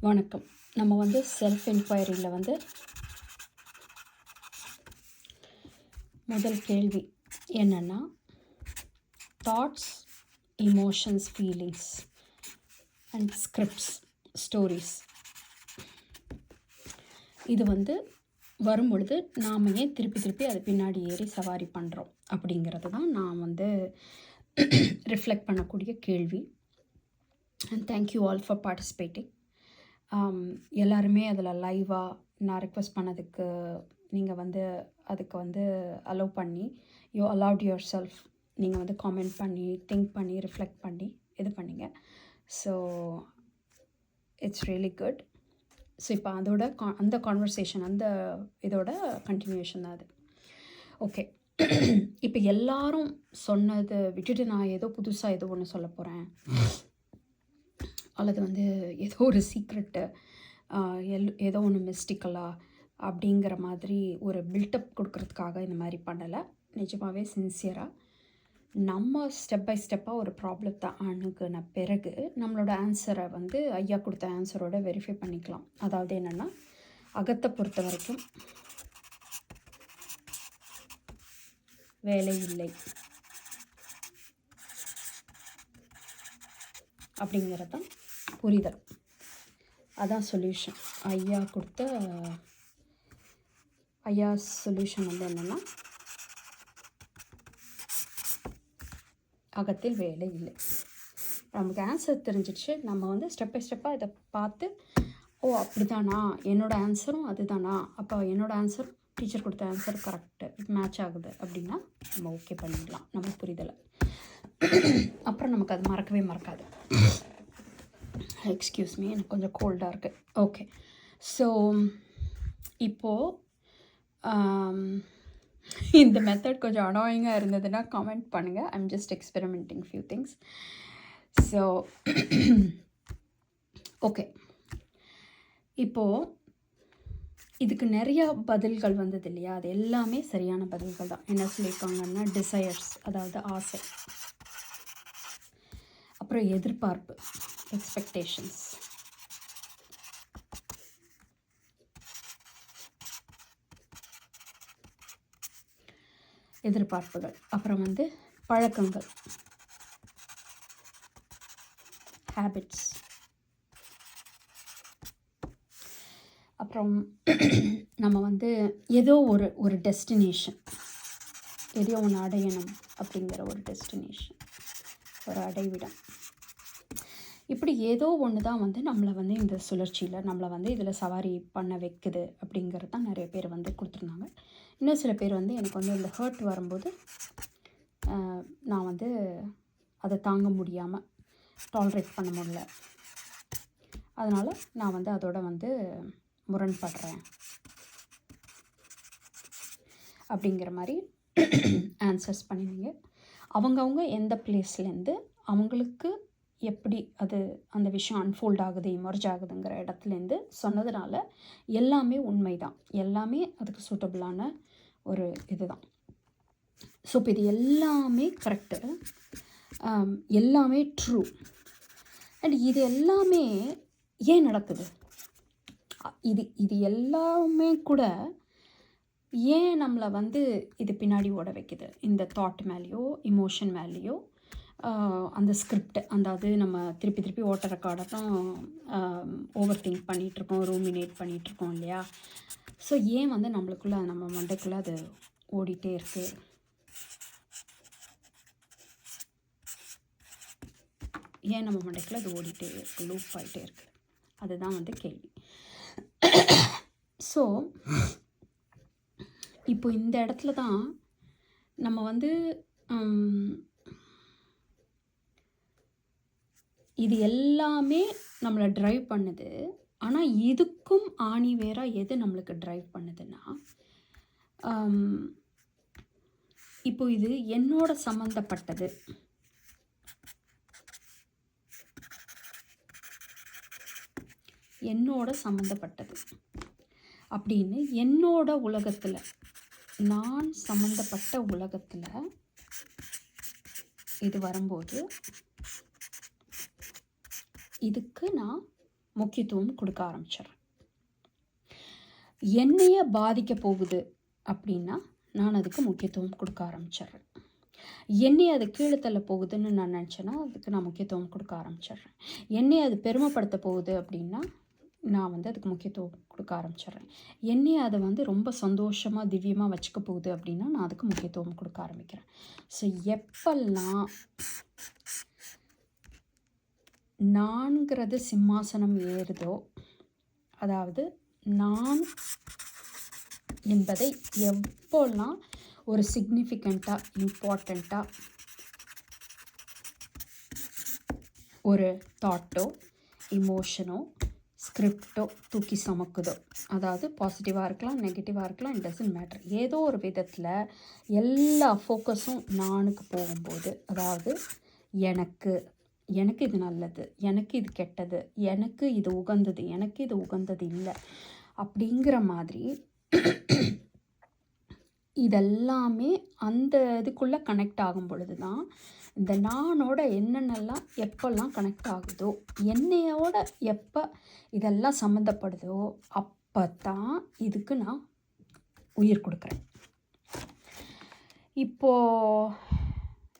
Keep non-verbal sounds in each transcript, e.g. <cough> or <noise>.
வணக்கம். நம்ம வந்து செல்ஃப் என்கொயரியில் வந்து முதல் கேள்வி என்னென்னா thoughts emotions feelings and scripts stories இது வந்து வரும் பொழுது நாம் ஏன் திருப்பி திருப்பி அது பின்னாடி ஏறி சவாரி பண்ணுறோம் அப்படிங்கிறது தான் நான் வந்து ரிஃப்ளெக்ட் பண்ணக்கூடிய கேள்வி. And thank you all for participating எல்லாருமே அதில் லைவாக நான் ரெக்வஸ்ட் பண்ணதுக்கு நீங்கள் வந்து அதுக்கு வந்து அலோவ் பண்ணி யூ அலவுட் யுவர் செல்ஃப் நீங்கள் வந்து காமெண்ட் பண்ணி திங்க் பண்ணி ரிஃப்ளெக்ட் பண்ணி இது பண்ணிங்க. So it's really good so இப்போ அதோட கா அந்த கான்வர்சேஷன் அந்த இதோட கண்டினியூஷன் தான் அது. ஓகே <clears throat> இப்போ எல்லாரும் சொன்னதை விட்டுட்டு நான் ஏதோ புதுசாக ஏதோ ஒன்று சொல்ல போகிறேன் அல்லது வந்து ஏதோ ஒரு சீக்ரெட்டு எல் ஏதோ ஒன்று மிஸ்டிக்கலாக அப்படிங்கிற மாதிரி ஒரு பில்டப் கொடுக்கறதுக்காக இந்த மாதிரி பண்ணலை. நிஜமாகவே சின்சியராக நம்ம ஸ்டெப் பை ஸ்டெப்பாக ஒரு ப்ராப்ளத்தை அணுகுன பிறகு நம்மளோட ஆன்சரை வந்து ஐயா கொடுத்த ஆன்சரோட வெரிஃபை பண்ணிக்கலாம். அதாவது என்னென்னா அகத்தை பொறுத்த வரைக்கும் வேலை இல்லை. அப்படிங்கிறது தான் புரிதல். அதான் சொல்யூஷன் ஐயா கொடுத்த ஐயா சொல்யூஷன் வந்து என்னென்னா அகத்தில் வேலை இல்லை. நமக்கு ஆன்சர் தெரிஞ்சிடுச்சு நம்ம வந்து ஸ்டெப் பை ஸ்டெப்பாக இதை பார்த்து ஓ அப்படிதானா என்னோடய ஆன்சரும் அதுதானா? அப்போ என்னோடய ஆன்சர் டீச்சர் கொடுத்த ஆன்சர் கரெக்டு மேட்ச் ஆகுது. அப்படின்னா நம்ம ஓகே பண்ணிடலாம். நம்ம புரிதலை. அப்புறம் நமக்கு அது மறக்கவே மறக்காது. எக்ஸ்கியூஸ் மீ எனக்கு கொஞ்சம் கோல்டாக இருக்குது ஓகே ஸோ இப்போது um, இந்த மெத்தட் கொஞ்சம் அனாயிங்காக இருந்ததுன்னா கமெண்ட் பண்ணுங்கள் I'm just experimenting few things so okay இப்போது இதுக்கு நிறையா பதில்கள் வந்தது இல்லையா? அது எல்லாமே சரியான பதில்கள் தான். என்ன சொல்லியிருக்காங்கன்னா டிசையர்ஸ் அதாவது ஆசை. அப்புறம் எதிர்பார்ப்பு. எக்ஸ்பெக்டேஷன்ஸ் எதிர்பார்ப்புகள். அப்புறம் வந்து பழக்கங்கள். ஹேபிட்ஸ் அப்புறம் நம்ம வந்து ஏதோ ஒரு ஒரு டெஸ்டினேஷன் எதையோ ஒன்று அடையணும் அப்படிங்கிற ஒரு டெஸ்டினேஷன் ஒரு அடைவிடம். இப்படி ஏதோ ஒன்று தான் வந்து நம்மளை வந்து இந்த சுழற்சியில் நம்மளை வந்து இதில் சவாரி பண்ண வைக்குது அப்படிங்கிறது தான் நிறைய பேர் வந்து கொடுத்துருந்தாங்க. இன்னும் சில பேர் வந்து எனக்கு வந்து இந்த ஹர்ட் வரும்போது நான் வந்து அதை தாங்க முடியாமல் டாலரேட் பண்ண முடியல. அதனால் நான் வந்து அதோட வந்து முரண்படுறேன். அப்படிங்கிற மாதிரி ஆன்சர்ஸ் பண்ணியிருந்தீங்க அவங்கவுங்க எந்த பிளேஸ்லேருந்து அவங்களுக்கு எப்படி அது அந்த விஷயம் அன்ஃபோல்ட் ஆகுது இமர்ஜ் ஆகுதுங்கிற இடத்துலேருந்து சொன்னதுனால எல்லாமே உண்மை தான் எல்லாமே அதுக்கு சூட்டபிளான ஒரு இதுதான். ஸோ இப்போ இது எல்லாமே கரெக்டு எல்லாமே ட்ரூ அண்ட் இது எல்லாமே ஏன் நடக்குது? இது இது எல்லாமே கூட ஏன் நம்மளை வந்து இது பின்னாடி ஓட வைக்குது? இந்த தாட் மேலேயோ இமோஷன் மேலேயோ? அந்த ஸ்கிரிப்ட் அதாவது நம்ம திருப்பி திருப்பி ஓட்ட தான் ஓவர் திங்க் பண்ணிகிட்ருக்கோம் ரூமினேட் பண்ணிகிட்ருக்கோம் இல்லையா? ஸோ ஏன் வந்து நம்மளுக்குள்ளே நம்ம மண்டைக்குள்ளே அது ஓடிட்டே இருக்குது ஏன் நம்ம மண்டைக்குள்ளே அது ஓடிட்டே இருக்குது லூப் ஆகிட்டே இருக்குது அதுதான் வந்து கேள்வி. ஸோ இப்போ இந்த இடத்துல தான் நம்ம வந்து இது எல்லாமே நம்மளை ட்ரைவ் பண்ணுது. ஆனால் இதுக்கும் ஆணி வேறாக எது நம்மளுக்கு ட்ரைவ் பண்ணுதுன்னா இப்போ இது என்னோட சம்மந்தப்பட்டது என்னோட சம்மந்தப்பட்டது அப்படின்னு என்னோட உலகத்தில் நான் சம்மந்தப்பட்ட உலகத்தில் இது வரும்போது இதுக்கு நான் முக்கியத்துவம் கொடுக்க ஆரம்பிச்சிடுறேன். என்னைய பாதிக்க போகுது அப்படின்னா நான் அதுக்கு முக்கியத்துவம் கொடுக்க ஆரம்பிச்சிடுறேன். என்னை அது கீழே தள்ள போகுதுன்னு நான் நினச்சேன்னா அதுக்கு நான் முக்கியத்துவம் கொடுக்க ஆரம்பிச்சிடுறேன். என்னை அது பெருமைப்படுத்த போகுது அப்படின்னா நான் வந்து அதுக்கு முக்கியத்துவம் கொடுக்க ஆரம்பிச்சிடுறேன். என்னை அதை வந்து ரொம்ப சந்தோஷமாக திவ்யமாக வச்சுக்க போகுது அப்படின்னா நான் அதுக்கு முக்கியத்துவம் கொடுக்க ஆரம்பிக்கிறேன். ஸோ எப்பெல்லாம் நான்கிறது சிம்மாசனம் ஏறுதோ அதாவது நான் என்பதை எப்போல்லாம் ஒரு சிக்னிஃபிகண்ட்டாக இம்பார்ட்டண்ட்டாக ஒரு தாட்டோ இமோஷனோ ஸ்கிரிப்டோ தூக்கி சமக்குதோ. அதாவது பாசிட்டிவாக இருக்கலாம் நெகட்டிவாக இருக்கலாம் இட் டசன்ட் மேட்டர் ஏதோ ஒரு விதத்தில் எல்லா ஃபோக்கஸும் நானுக்கு போகும்போது அதாவது எனக்கு எனக்கு இது நல்லது எனக்கு இது கெட்டது எனக்கு இது உகந்தது எனக்கு இது உகந்தது இல்லை அப்படிங்கிற மாதிரி இதெல்லாமே அந்த இதுக்குள்ளே கனெக்ட் ஆகும் பொழுது தான் இந்த நானோட என்னென்னலாம் எப்போல்லாம் கனெக்ட் ஆகுதோ என்னையோட எப்போ இதெல்லாம் சம்மந்தப்படுதோ அப்போ தான் இதுக்கு நான் உயிர் கொடுக்குறேன். இப்போது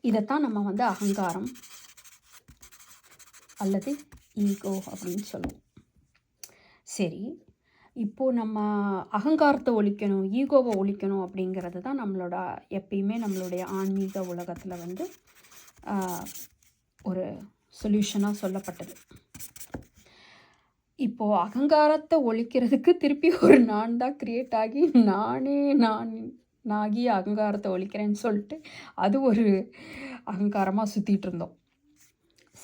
இதைத்தான் நம்ம வந்து அகங்காரம் அல்லது ஈகோ அப்படின்னு சொல்லுவோம். சரி இப்போது நம்ம அகங்காரத்தை ஒழிக்கணும் ஈகோவை ஒழிக்கணும் அப்படிங்கிறது தான் நம்மளோட எப்பயுமே நம்மளுடைய ஆன்மீக உலகத்தில் வந்து ஒரு சொல்யூஷனாக சொல்லப்பட்டது. இப்போது அகங்காரத்தை ஒழிக்கிறதுக்கு திருப்பி ஒரு நான் தான் க்ரியேட் ஆகி நானே நான் நாகி அகங்காரத்தை ஒழிக்கிறேன்னு சொல்லிட்டு அது ஒரு அகங்காரமாக சுற்றிட்டு இருந்தோம்.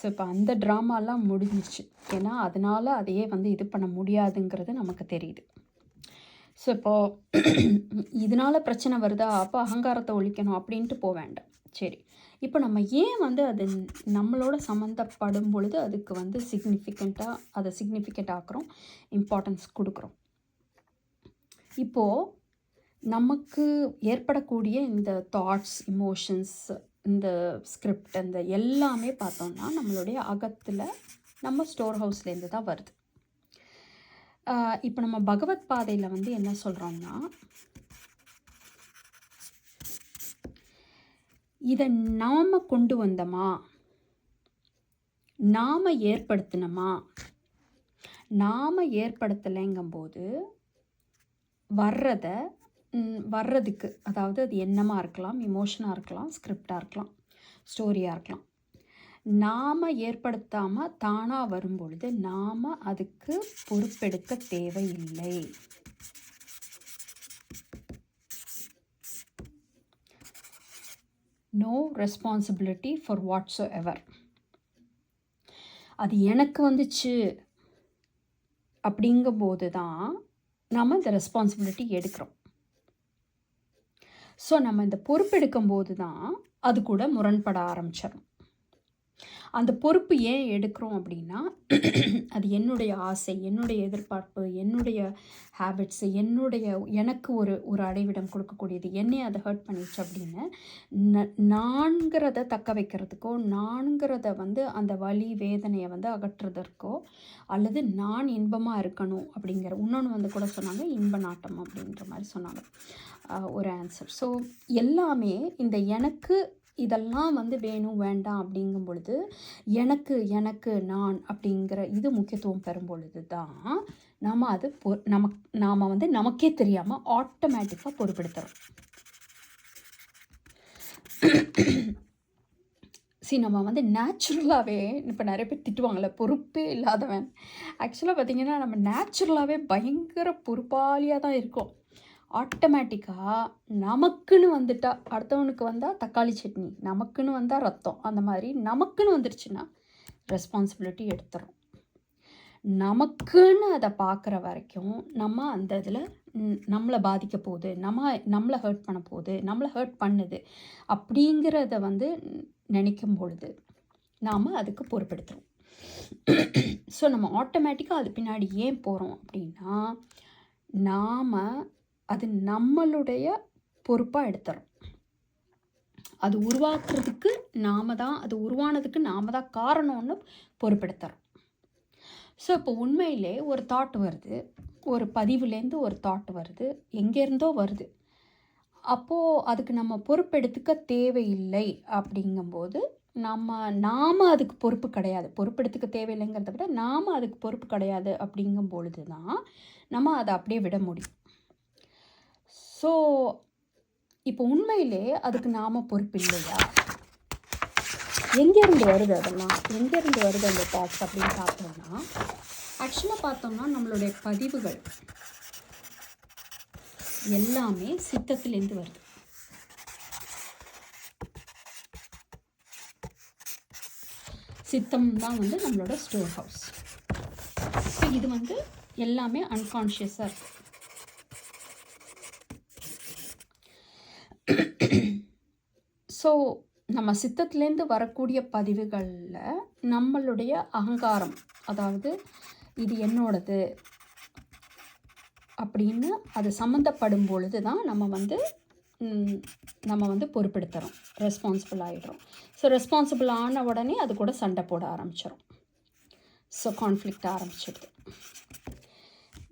ஸோ இப்போ அந்த ட்ராமாலாம் முடிஞ்சிச்சு ஏன்னா அதனால் அதையே வந்து இது பண்ண முடியாதுங்கிறது நமக்கு தெரியுது. ஸோ இப்போது <clears throat> இதனால் பிரச்சனை வருதா? அப்போ அகங்காரத்தை ஒழிக்கணும் அப்படின்ட்டு போக வேண்டாம். சரி. இப்போ நம்ம ஏன் வந்து அது நம்மளோட சம்மந்தப்படும் பொழுது அதுக்கு வந்து சிக்னிஃபிகண்ட்டாக அதை சிக்னிஃபிகண்ட் ஆக்குறோம்? இம்பார்ட்டன்ஸ் கொடுக்குறோம். இப்போது நமக்கு ஏற்படக்கூடிய இந்த தாட்ஸ் இமோஷன்ஸ் இந்த ஸ்கிரிப்ட் அந்த எல்லாமே பார்த்தோம்னா நம்மளுடைய அகத்தில் நம்ம ஸ்டோர் ஹவுஸ்லேருந்து தான் வருது. இப்போ நம்ம பகவத் பாதையில் வந்து என்ன சொல்கிறோம்னா இதை நாம் கொண்டு வந்தோமா? நாம் ஏற்படுத்தினோமா? நாம் ஏற்படுத்தலைங்கும்போது வர்றதை வர்றதுக்கு. அதாவது அது என்னமாக இருக்கலாம் இமோஷனாக இருக்கலாம் ஸ்கிரிப்டாக இருக்கலாம் ஸ்டோரியாக இருக்கலாம். நாம் ஏற்படுத்தாமல் தானாக வரும்பொழுது நாம் அதுக்கு பொறுப்பெடுக்க தேவையில்லை. No responsibility for whatsoever அது எனக்கு வந்துச்சு அப்படிங்கும்போது தான் நம்ம இந்த ரெஸ்பான்சிபிலிட்டி எடுக்கிறோம். ஸோ நம்ம இந்த பொறுப்பெடுக்கும் போது தான் அது கூட முரண்பட ஆரம்பிச்சிடும் அந்த பொறுப்பு ஏன் எடுக்கிறோம் அப்படின்னா அது என்னுடைய ஆசை என்னுடைய எதிர்பார்ப்பு என்னுடைய ஹேபிட்ஸு என்னுடைய எனக்கு ஒரு ஒரு அடைவிடம் கொடுக்கக்கூடியது. என்னை அதை ஹர்ட் பண்ணிடுச்சு அப்படின்னு ந நான்கிறத தக்க வைக்கிறதுக்கோ நான்கிறத வந்து அந்த வலி வேதனையை வந்து அகற்றுறதற்கோ அல்லது நான் இன்பமாக இருக்கணும் அப்படிங்கிற இன்னொன்று வந்து கூட சொன்னாங்க இன்ப நாட்டம் அப்படின்ற மாதிரி சொன்னாங்க. ஒரு ஆன்சர் ஸோ எல்லாமே இந்த எனக்கு இதெல்லாம் வந்து வேணும் வேண்டாம் அப்படிங்கும் பொழுது எனக்கு எனக்கு நான் அப்படிங்கிற இது முக்கியத்துவம் பெறும் பொழுது தான் நாம் அது பொ நமக் நாம் வந்து நமக்கே தெரியாமல் ஆட்டோமேட்டிக்காக பொருட்படுத்துகிறோம் சி நம்ம வந்து நேச்சுரலாகவே இப்போ நிறைய பேர் திட்டுவாங்கள்ல பொறுப்பே இல்லாதவன். ஆக்சுவலாக பார்த்திங்கன்னா நம்ம நேச்சுரலாகவே பயங்கர பொறுப்பாளியாக தான் இருக்கோம். ஆட்டோமேட்டிக்காக நமக்குன்னு வந்துட்டா அடுத்தவனுக்கு வந்தால் தக்காளி சட்னி நமக்குன்னு வந்தால் ரத்தம் அந்த மாதிரி நமக்குன்னு வந்துருச்சுன்னா ரெஸ்பான்சிபிலிட்டி எடுத்துரும். நமக்குன்னு அதை பார்க்குற வரைக்கும் நம்ம அந்த இதில் நம்மளை பாதிக்க போகுது நம்ம நம்மளை ஹர்ட் பண்ண போகுது நம்மளை ஹர்ட் பண்ணுது அப்படிங்கிறத வந்து நினைக்கும் பொழுது நாம் அதுக்கு பொறுப்பெடுத்துறோம் ஸோ நம்ம ஆட்டோமேட்டிக்காக அது பின்னாடி ஏன் போகிறோம் அப்படின்னா நாம் அது நம்மளுடைய பொறுப்பாக எடுத்துறோம் அது உருவாக்குறதுக்கு நாம தான் அது உருவானதுக்கு நாம தான் காரணம்னு பொறுப்பெடுத்துறோம் ஸோ இப்போ உண்மையிலே ஒரு தாட் வருது. ஒரு பதிவுலேருந்து ஒரு தாட் வருது. எங்கேருந்தோ வருது. அப்போது அதுக்கு நம்ம பொறுப்பெடுத்துக்க தேவையில்லை அப்படிங்கும்போது நம்ம நாம் அதுக்கு பொறுப்பு கிடையாது. பொறுப்பெடுத்துக்க தேவையில்லைங்கிறத விட நாம் அதுக்கு பொறுப்பு கிடையாது அப்படிங்கும் பொழுது தான் நம்ம அதை அப்படியே விட முடியும். ஸோ இப்போ உண்மையிலே அதுக்கு நாம் பொறுப்பு இல்லையா எங்கேருந்து வருது அதெல்லாம்? எங்கேருந்து வருது அந்த தாட்ஸ் அப்படின்னு பார்த்தோம்னா ஆக்சுவலாக பார்த்தோம்னா நம்மளுடைய பதிவுகள் எல்லாமே சித்தத்திலேருந்து வருது. சித்தம் தான் வந்து நம்மளோட ஸ்டோர் ஹவுஸ் ஸோ இது வந்து எல்லாமே அன்கான்ஷியஸாக இருக்குது ஸோ நம்ம சித்தத்துலேருந்து வரக்கூடிய பதிவுகளில் நம்மளுடைய அகங்காரம் அதாவது இது என்னோடது அப்படின்னு அது சம்மந்தப்படும் பொழுது தான் நம்ம வந்து நம்ம வந்து பொறுப்பெடுத்துறோம். ரெஸ்பான்சிபிள் ஆகிடுறோம் ஸோ ரெஸ்பான்சிபிள் ஆன உடனே அது கூட சண்டை போட ஆரம்பிச்சிடும் ஸோ கான்ஃப்ளிக்ட் ஆரம்பிச்சிடுது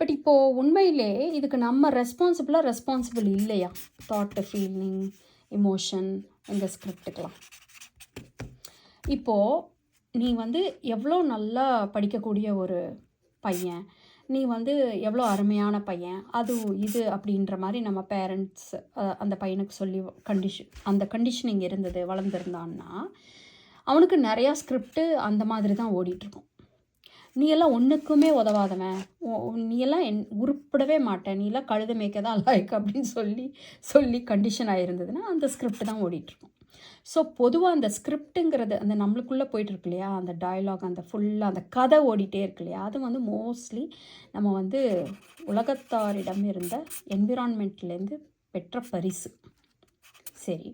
பட் இப்போது உண்மையிலே இதுக்கு நம்ம ரெஸ்பான்சிபிளாக ரெஸ்பான்சிபிள் இல்லையா? தாட்டு ஃபீலிங் எமோஷன் இந்த ஸ்கிரிப்டுக்கெலாம் இப்போது நீ வந்து எவ்வளோ நல்லா படிக்கக்கூடிய ஒரு பையன் நீ வந்து எவ்வளோ அருமையான பையன் அது இது அப்படின்ற மாதிரி நம்ம பேரண்ட்ஸ் அந்த பையனுக்கு சொல்லி கண்டிஷன் அந்த கண்டிஷனிங் இருந்தது வளர்ந்துருந்தான்னா அவனுக்கு நிறையா ஸ்கிரிப்டு அந்த மாதிரி தான் ஓடிட்டுருக்கும் நீ எல்லாம் ஒன்றுக்குமே உதவாதவன் நீ எல்லாம் என் உருப்பிடவே மாட்டேன். நீ எல்லாம் கழுத மேய்க்க தான் <laughs> லாய்க்கு அப்படின்னு சொல்லி சொல்லி கண்டிஷன் ஆகிருந்ததுன்னா அந்த ஸ்கிரிப்ட் தான் ஓடிட்டுருக்கும். ஸோ பொதுவாக அந்த ஸ்கிரிப்ட்டுங்கிறது அந்த நம்மளுக்குள்ளே போயிட்டு இருக்கு இல்லையா அந்த டயலாக் அந்த ஃபுல்லாக அந்த கதை ஓடிட்டே இருக்கு இல்லையா அது வந்து மோஸ்ட்லி நம்ம வந்து உலகத்தாரிடம் இருந்த என்விரான்மெண்ட்லேருந்து பெற்ற பரிசு. சரி.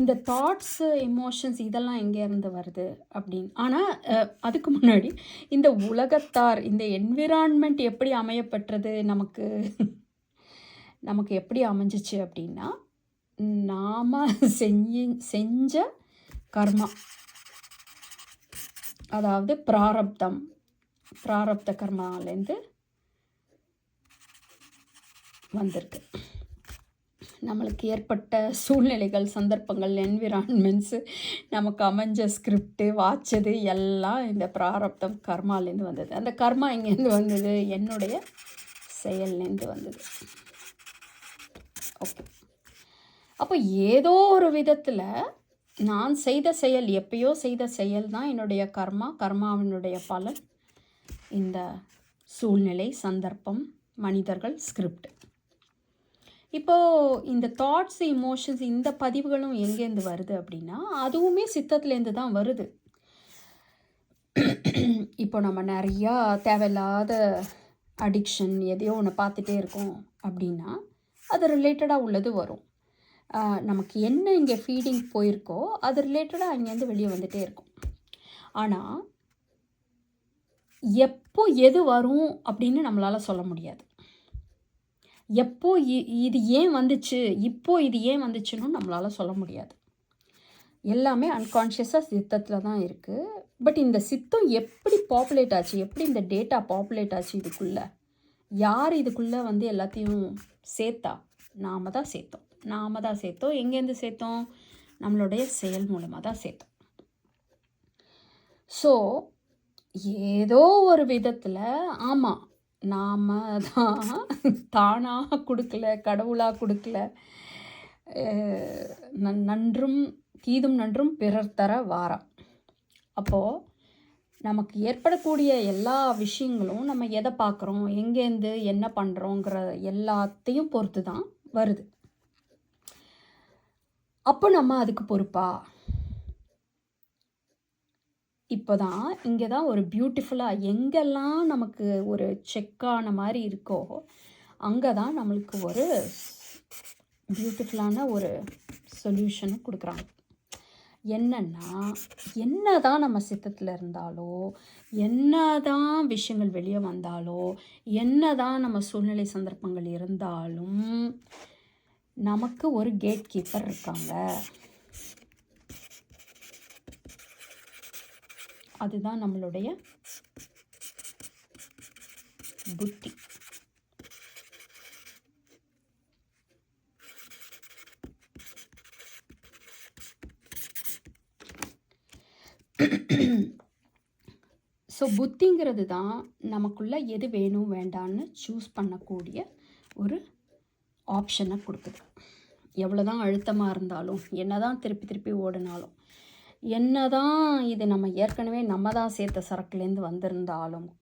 இந்த தாட்ஸு எமோஷன்ஸ் இதெல்லாம் எங்கேருந்து வருது அப்படின்னு. ஆனால் அதுக்கு முன்னாடி இந்த உலகத்தார் இந்த என்விரான்மெண்ட் எப்படி அமையப்பட்டது நமக்கு நமக்கு எப்படி அமைஞ்சிச்சு அப்படின்னா நாம் செஞ்சு செஞ்ச கர்மா. அதாவது பிராரப்தம். பிராரப்த கர்மாலேருந்து வந்திருக்கு. நம்மளுக்கு ஏற்பட்ட சூழ்நிலைகள் சந்தர்ப்பங்கள் என்விரான்மெண்ட்ஸு நமக்கு அமைஞ்ச ஸ்கிரிப்டு வாட்சது எல்லாம் இந்த பிராரப்தம் கர்மாலேருந்து வந்தது. அந்த கர்மா இங்கேருந்து வந்தது? என்னுடைய செயல்லேருந்து வந்தது. ஓகே அப்போ ஏதோ ஒரு விதத்தில் நான் செய்த செயல் எப்பயோ செய்த செயல் தான் என்னுடைய கர்மா. கர்மாவினுடைய பலன் இந்த சூழ்நிலை சந்தர்ப்பம் மனிதர்கள் ஸ்கிரிப்ட் இப்போது இந்த தாட்ஸ் இமோஷன்ஸ் இந்த பதிவுகளும் எங்கேருந்து வருது அப்படின்னா அதுவுமே சித்தத்துலேருந்து தான் வருது. இப்போ நம்ம நிறையா தேவையில்லாத அடிக்ஷன் எதையோ ஒன்று பார்த்துட்டே இருக்கோம் அப்படின்னா அது ரிலேட்டடாக உள்ளது வரும். நமக்கு என்ன இங்கே ஃபீடிங் போயிருக்கோ அது ரிலேட்டடாக அங்கேருந்து வெளியே வந்துகிட்டே இருக்கும். ஆனால் எப்போ எது வரும் அப்படின்னு நம்மளால் சொல்ல முடியாது. எப்போ இ- இது ஏன் வந்துச்சு? இப்போ இது ஏன் வந்துச்சுன்னு நம்மளால் சொல்ல முடியாது. எல்லாமே அன்கான்ஷியஸாக சித்தத்தில் தான் இருக்குது பட் இந்த சித்தம் எப்படி பாப்புலேட் ஆச்சு? எப்படி இந்த டேட்டா பாப்புலேட் ஆச்சு இதுக்குள்ளே? யார் இதுக்குள்ளே வந்து எல்லாத்தையும் சேர்த்தா? நாம தான் சேர்த்தோம். நாம தான் சேர்த்தோம். எங்கேருந்து சேர்த்தோம்? நம்மளுடைய செயல் மூலமாக தான் சேர்த்தோம். ஸோ ஏதோ ஒரு விதத்தில் ஆமாம் நாம் தான் தானாக கொடுக்கல கடவுளாக கொடுக்கல. நன்- நன்றும் தீதும் நன்றும் பிறர் தர வாரம். அப்போது நமக்கு ஏற்படக்கூடிய எல்லா விஷயங்களும் நம்ம எதை பார்க்குறோம் எங்கேருந்து என்ன பண்ணுறோங்கிற எல்லாத்தையும் பொறுத்து தான் வருது. அப்போ நம்ம அதுக்கு பொறுப்பா? இப்போ தான் இங்கே தான் ஒரு பியூட்டிஃபுல்லாக எங்கெல்லாம் நமக்கு ஒரு செக்கான மாதிரி இருக்கோ அங்கே தான் நம்மளுக்கு ஒரு பியூட்டிஃபுல்லான ஒரு சொல்யூஷனும் கொடுக்குறாங்க. என்னன்னா என்ன தான் நம்ம சித்தத்தில் இருந்தாலோ என்ன தான் விஷயங்கள் வெளியே வந்தாலோ என்ன தான் நம்ம சூழ்நிலை சந்தர்ப்பங்கள் இருந்தாலும் நமக்கு ஒரு கேட் கீப்பர் இருக்காங்க. அதுதான் நம்மளுடைய புத்தி. ஸோ புத்திங்கிறது தான் நமக்குள்ள எது வேணும் வேண்டான்னு சூஸ் பண்ணக்கூடிய ஒரு ஆப்ஷனை கொடுக்குது. எவ்வளோ தான் அழுத்தமாக இருந்தாலும் என்ன தான் திருப்பி திருப்பி ஓடினாலும் என்ன தான் இது நம்ம ஏற்கனவே நம்ம தான் சேர்த்த சரக்குலேருந்து வந்திருந்தாலும்